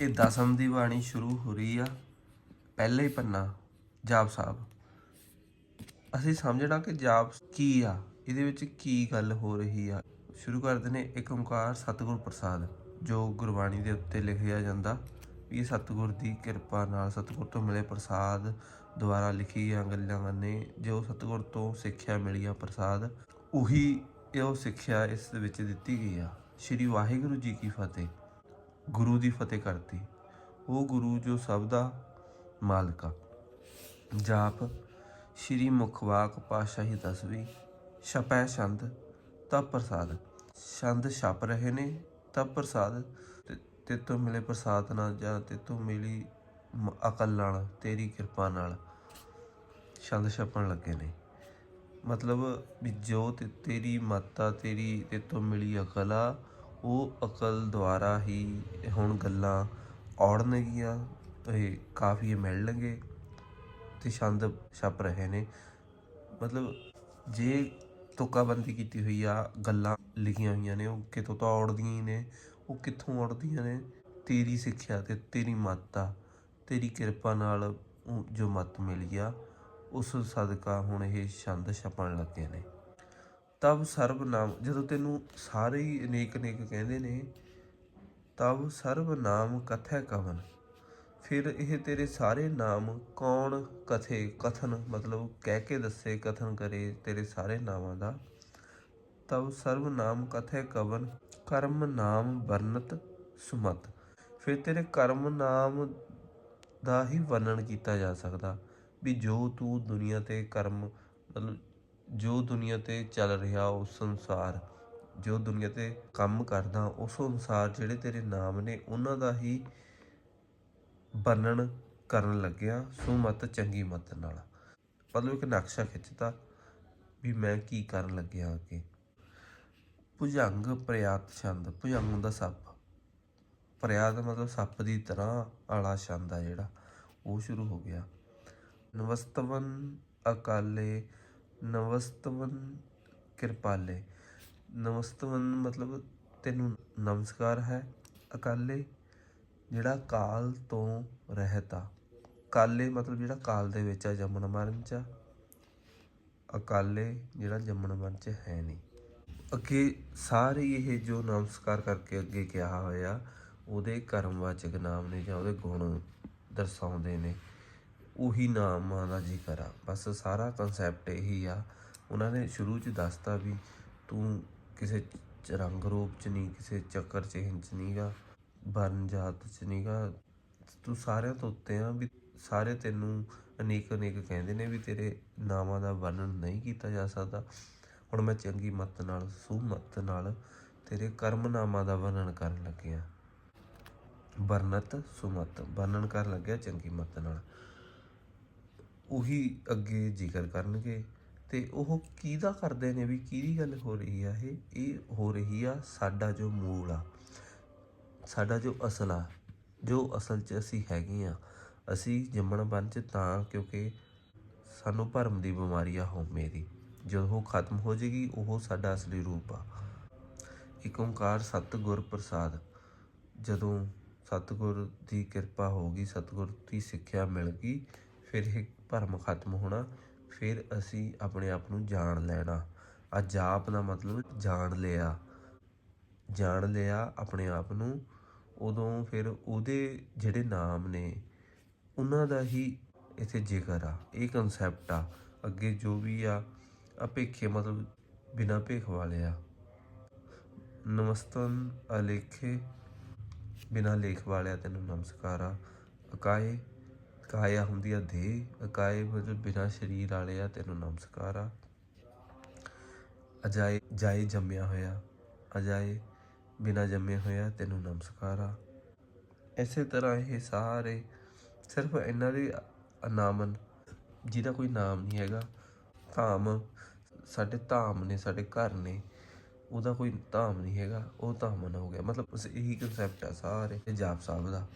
ਇਹ ਦਸਮ ਦੀ ਬਾਣੀ ਸ਼ੁਰੂ ਹੋ ਰਹੀ ਆ, ਪਹਿਲੇ ਹੀ ਪੰਨਾ ਜਾਪ ਸਾਹਿਬ। ਅਸੀਂ ਸਮਝਣਾ ਕਿ ਜਾਪ ਕੀ ਆ, ਇਹਦੇ ਵਿੱਚ ਕੀ ਗੱਲ ਹੋ ਰਹੀ ਆ। ਸ਼ੁਰੂ ਕਰਦੇ ਨੇ ਇੱਕ ਓੰਕਾਰ ਸਤਿਗੁਰ ਪ੍ਰਸਾਦ, ਜੋ ਗੁਰਬਾਣੀ ਦੇ ਉੱਤੇ ਲਿਖਿਆ ਜਾਂਦਾ, ਵੀ ਇਹ ਸਤਿਗੁਰ ਦੀ ਕਿਰਪਾ ਨਾਲ ਸਤਿਗੁਰ ਤੋਂ ਮਿਲੇ ਪ੍ਰਸਾਦ ਦੁਆਰਾ ਲਿਖੀਆਂ ਗੱਲਾਂ ਨੇ ਜੋ ਸਤਿਗੁਰ ਤੋਂ ਸਿੱਖਿਆ ਮਿਲੀ ਆ ਪ੍ਰਸਾਦ, ਉਹੀ ਇਹ ਉਹ ਸਿੱਖਿਆ ਇਸ ਦੇ ਵਿੱਚ ਦਿੱਤੀ ਗਈ ਆ। ਸ਼੍ਰੀ ਵਾਹਿਗੁਰੂ ਜੀ ਕੀ ਫਤਿਹ। ਗੁਰੂ ਦੀ ਫਤਿਹ ਕਰਤੀ। ਉਹ ਗੁਰੂ ਜੋ ਸਭ ਦਾ ਮਾਲਕ ਆ। ਜਾਪ ਸ਼੍ਰੀ ਮੁਖਵਾਕ ਪਾਸ਼ਾਹੀ ਦਸਵੀਂ ਛਪੈ ਛੰਦ, ਤਪ ਪ੍ਰਸਾਦ। ਛੰਦ ਛਪ ਰਹੇ ਨੇ, ਤਪ ਪ੍ਰਸਾਦ, ਤੇ- ਤੋਂ ਮਿਲੇ ਪ੍ਰਸਾਦ ਨਾਲ ਜਾਂ ਤੇ ਤੋਂ ਮਿਲੀ ਮ- ਅਕਲ ਨਾਲ, ਤੇਰੀ ਕਿਰਪਾ ਨਾਲ ਛੰਦ ਛਪਣ ਲੱਗੇ ਨੇ। ਮਤਲਬ ਵੀ ਜੋ ਤੇਰੀ ਮਾਤਾ ਤੇਰੀ ਤੇ ਤੋਂ ਮਿਲੀ ਅਕਲ ਆ ਉਹ ਅਕਲ ਦੁਆਰਾ ਹੀ ਹੁਣ ਗੱਲਾਂ ਔੜਨਗੀਆਂ ਇਹ ਕਾਫੀ ਮਿਲਣਗੇ ਤੇ ਛੰਦ ਛਪ ਰਹੇ ਨੇ। ਮਤਲਬ ਜੇ ਤੁਕਾਬੰਦੀ ਕੀਤੀ ਹੋਈ ਆ, ਗੱਲਾਂ ਲਿਖੀਆਂ ਹੋਈਆਂ ਨੇ, ਉਹ ਕਿਤੋਂ ਤਾਂ ਔੜਦੀਆਂ ਹੀ ਨੇ, ਉਹ ਕਿੱਥੋਂ ਔੜਦੀਆਂ ਨੇ? ਤੇਰੀ ਸਿੱਖਿਆ ਤੇ ਤੇਰੀ ਮਾਤਾ ਤੇਰੀ ਕਿਰਪਾ ਨਾਲ ਜੋ ਮਤ ਮਿਲੀ ਆ, ਉਸ ਸਦਕਾ ਹੁਣ ਇਹ ਛੰਦ ਛਪਣ ਲੱਗੇ ਨੇ। ਤਬ ਸਰਬ ਨਾਮ, ਜਦੋਂ ਤੈਨੂੰ ਸਾਰੇ ਹੀ ਅਨੇਕ ਅਨੇਕ ਕਹਿੰਦੇ ਨੇ, ਤਬ ਸਰਬ ਨਾਮ ਕਥੈ ਕਵਨ? ਫਿਰ ਇਹ ਤੇਰੇ ਸਾਰੇ ਨਾਮ ਕੌਣ ਕਥੇ? ਕਥਨ ਮਤਲਬ ਕਹਿ ਕੇ ਦੱਸੇ, ਕਥਨ ਕਰੇ ਤੇਰੇ ਸਾਰੇ ਨਾਮਾਂ ਦਾ। ਤਬ ਸਰਬ ਨਾਮ ਕਥੈ ਕਵਨ, ਕਰਮ ਨਾਮ ਵਰਣਤ ਸੁਮਤ। ਫਿਰ ਤੇਰੇ ਕਰਮ ਨਾਮ ਦਾ ਹੀ ਵਰਣਨ ਕੀਤਾ ਜਾ ਸਕਦਾ, ਵੀ ਜੋ ਤੂੰ ਦੁਨੀਆ ਤੇ ਕਰਮ, ਮਤਲਬ ਜੋ ਦੁਨੀਆ ਤੇ ਚੱਲ ਰਿਹਾ ਉਸ ਸੰਸਾਰ, ਜੋ ਦੁਨੀਆ ਤੇ ਕੰਮ ਕਰਦਾ ਉਸ ਅਨੁਸਾਰ ਜਿਹੜੇ ਤੇਰੇ ਨਾਮ ਨੇ, ਉਹਨਾਂ ਦਾ ਹੀ ਵਰਣਨ ਕਰਨ ਲੱਗਿਆ। ਸੁਮਤ ਚੰਗੀ ਮਤ ਨਾਲ। ਮਤਲਬ ਇੱਕ ਨਕਸ਼ਾ ਖਿੱਚਤਾ ਵੀ ਮੈਂ ਕੀ ਕਰਨ ਲੱਗਿਆ ਅੱਗੇ। ਭੁਜੰਗ ਪ੍ਰਿਆਤ ਛੰਦ। ਭੁਜੰਗ ਹੁੰਦਾ ਸੱਪ। ਪ੍ਰਿਆਤ ਮਤਲਬ ਸੱਪ ਦੀ ਤਰ੍ਹਾਂ ਆਲਾ ਛੰਦ ਆ ਜਿਹੜਾ। ਉਹ ਸ਼ੁਰੂ ਹੋ ਗਿਆ। ਨਵਸਤਵਨ ਅਕਾਲੇ ਨਵਸਤਵਨ ਕਿਰਪਾਲੇ। ਨਮਸਤਵਨ ਮਤਲਬ ਤੈਨੂੰ ਨਮਸਕਾਰ ਹੈ ਅਕਾਲੇ, ਜਿਹੜਾ ਕਾਲ ਤੋਂ ਰਹਿਤਾ ਕਾਲੇ ਮਤਲਬ ਜਿਹੜਾ ਕਾਲ ਦੇ ਵਿੱਚ ਆ, ਜੰਮਣ ਮਰਨ ਚ ਆ। ਅਕਾਲੇ ਜਿਹੜਾ ਜੰਮਣ ਮਰਨ ਚ ਹੈ ਨਹੀਂ। ਅੱਗੇ ਸਾਰੇ ਇਹ ਜੋ ਨਮਸਕਾਰ ਕਰਕੇ ਅੱਗੇ ਕਿਹਾ ਹੋਇਆ, ਉਹਦੇ ਕਰਮਵਾਚਕ ਨਾਮ ਨੇ ਜਾਂ ਉਹਦੇ ਗੁਣ ਦਰਸਾਉਂਦੇ ਨੇ। ਉਹੀ ਨਾਮਾਂ ਦਾ ਜ਼ਿਕਰ ਆ ਬਸ ਸਾਰਾ ਕਨਸੈਪਟ ਇਹੀ ਆ। ਉਹਨਾਂ ਨੇ ਸ਼ੁਰੂ ਚ ਦੱਸਤਾ ਵੀ ਤੂੰ ਕਿਸੇ ਰੰਗ ਰੂਪ ਚ ਨਹੀਂ ਕਿਸੇ ਚੱਕਰ ਚ ਹਿੰਚ ਨਹੀਂਗਾ ਵਰਨ ਜਾਤ ਚ ਨਹੀਂਗਾ ਤੂੰ ਸਾਰਿਆਂ ਤੋਂ ਉੱਤੇ ਆ ਵੀ ਸਾਰੇ ਤੈਨੂੰ ਅਨੇਕ ਅਨੇਕ ਕਹਿੰਦੇ ਨੇ ਵੀ ਤੇਰੇ ਨਾਮਾਂ ਦਾ ਵਰਣਨ ਨਹੀਂ ਕੀਤਾ ਜਾ ਸਕਦਾ। ਹੁਣ ਮੈਂ ਚੰਗੀ ਮੱਤ ਨਾਲ, ਸੁਮਤ ਨਾਲ ਤੇਰੇ ਕਰਮ ਨਾਮਾਂ ਦਾ ਵਰਣਨ ਕਰਨ ਲੱਗਿਆ। ਵਰਨਤ ਸੁਮਤ, ਵਰਣਨ ਕਰਨ ਲੱਗਿਆ ਚੰਗੀ ਮੱਤ ਨਾਲ। ਉਹੀ ਅੱਗੇ ਜ਼ਿਕਰ ਕਰਨਗੇ। ਤੇ ਉਹ ਕਿਹਦਾ ਕਰਦੇ ਨੇ ਵੀ ਕਿਹਦੀ ਗੱਲ ਹੋ ਰਹੀ ਆ ਇਹ? ਇਹ ਹੋ ਰਹੀ ਆ ਸਾਡਾ ਜੋ ਮੂਲ ਆ, ਸਾਡਾ ਜੋ ਅਸਲ ਆ, ਜੋ ਅਸਲ 'ਚ ਅਸੀਂ ਹੈਗੇ ਆ। ਅਸੀਂ ਜੰਮਣ ਬਣ 'ਚ ਤਾਂ ਕਿਉਂਕਿ ਸਾਨੂੰ ਭਰਮ ਦੀ ਬਿਮਾਰੀ ਆ ਹਉਮੈ ਦੀ। ਜਦੋਂ ਉਹ ਖਤਮ ਹੋ ਜੇਗੀ, ਉਹ ਸਾਡਾ ਅਸਲੀ ਰੂਪ ਆ। ਇੱਕ ਓੰਕਾਰ ਸਤਿਗੁਰ ਪ੍ਰਸਾਦ। ਜਦੋਂ ਸਤਿਗੁਰ ਦੀ ਕਿਰਪਾ ਹੋ ਗਈ, ਸਤਿਗੁਰ ਦੀ ਸਿੱਖਿਆ ਮਿਲ ਗਈ ਫਿਰ ਇਹ ਭਰਮ ਖਤਮ ਹੋਣਾ, ਫਿਰ ਅਸੀਂ ਆਪਣੇ ਆਪ ਨੂੰ ਜਾਣ ਲੈਣਾ। ਆ ਜਾਪ ਦਾ ਮਤਲਬ ਜਾਣ ਲਿਆ। ਜਾਣ ਲਿਆ ਆਪਣੇ ਆਪ ਨੂੰ, ਉਦੋਂ ਫਿਰ ਉਹਦੇ ਜਿਹੜੇ ਨਾਮ ਨੇ, ਉਹਨਾਂ ਦਾ ਹੀ ਇੱਥੇ ਜ਼ਿਕਰ ਆ। ਇਹ ਕਨਸੈਪਟ ਆ। ਅੱਗੇ ਜੋ ਵੀ ਆ ਅਪੇਖੇ ਮਤਲਬ ਬਿਨਾ ਭੇਖ ਵਾਲੇ ਆ। ਨਮਸਤਨ ਅਲੇਖੇ ਬਿਨਾ ਲੇਖ ਵਾਲਿਆ ਤੈਨੂੰ ਨਮਸਕਾਰ ਆ। ਅਕਾਏ ਕਾਇਆ ਹੁੰਦੀ ਆ ਦੇ ਅਕਾਏ ਮਤਲਬ ਬਿਨਾ ਸਰੀਰ ਵਾਲੇ ਆ, ਤੈਨੂੰ ਨਮਸਕਾਰ ਆ। ਅਜਾਏ ਜਾਏ ਜੰਮਿਆ ਹੋਇਆ, ਅਜਾਏ ਬਿਨਾ ਜੰਮੇ ਹੋਇਆ, ਤੈਨੂੰ ਨਮਸਕਾਰ ਆ। ਇਸੇ ਤਰ੍ਹਾਂ ਇਹ ਸਾਰੇ ਸਿਰਫ ਇਹਨਾਂ ਦੇ ਨਾਮਨ, ਜਿਹਦਾ ਕੋਈ ਨਾਮ ਨਹੀਂ ਹੈਗਾ। ਧਾਮ, ਸਾਡੇ ਧਾਮ ਨੇ, ਸਾਡੇ ਘਰ ਨੇ, ਉਹਦਾ ਕੋਈ ਧਾਮ ਨਹੀਂ ਹੈਗਾ, ਉਹ ਧਾਮਨ ਹੋ ਗਿਆ। ਮਤਲਬ ਇਹੀ ਕਨਸੈਪਟ ਆ ਸਾਰੇ ਜਾਪ ਸਾਹਿਬ ਦਾ।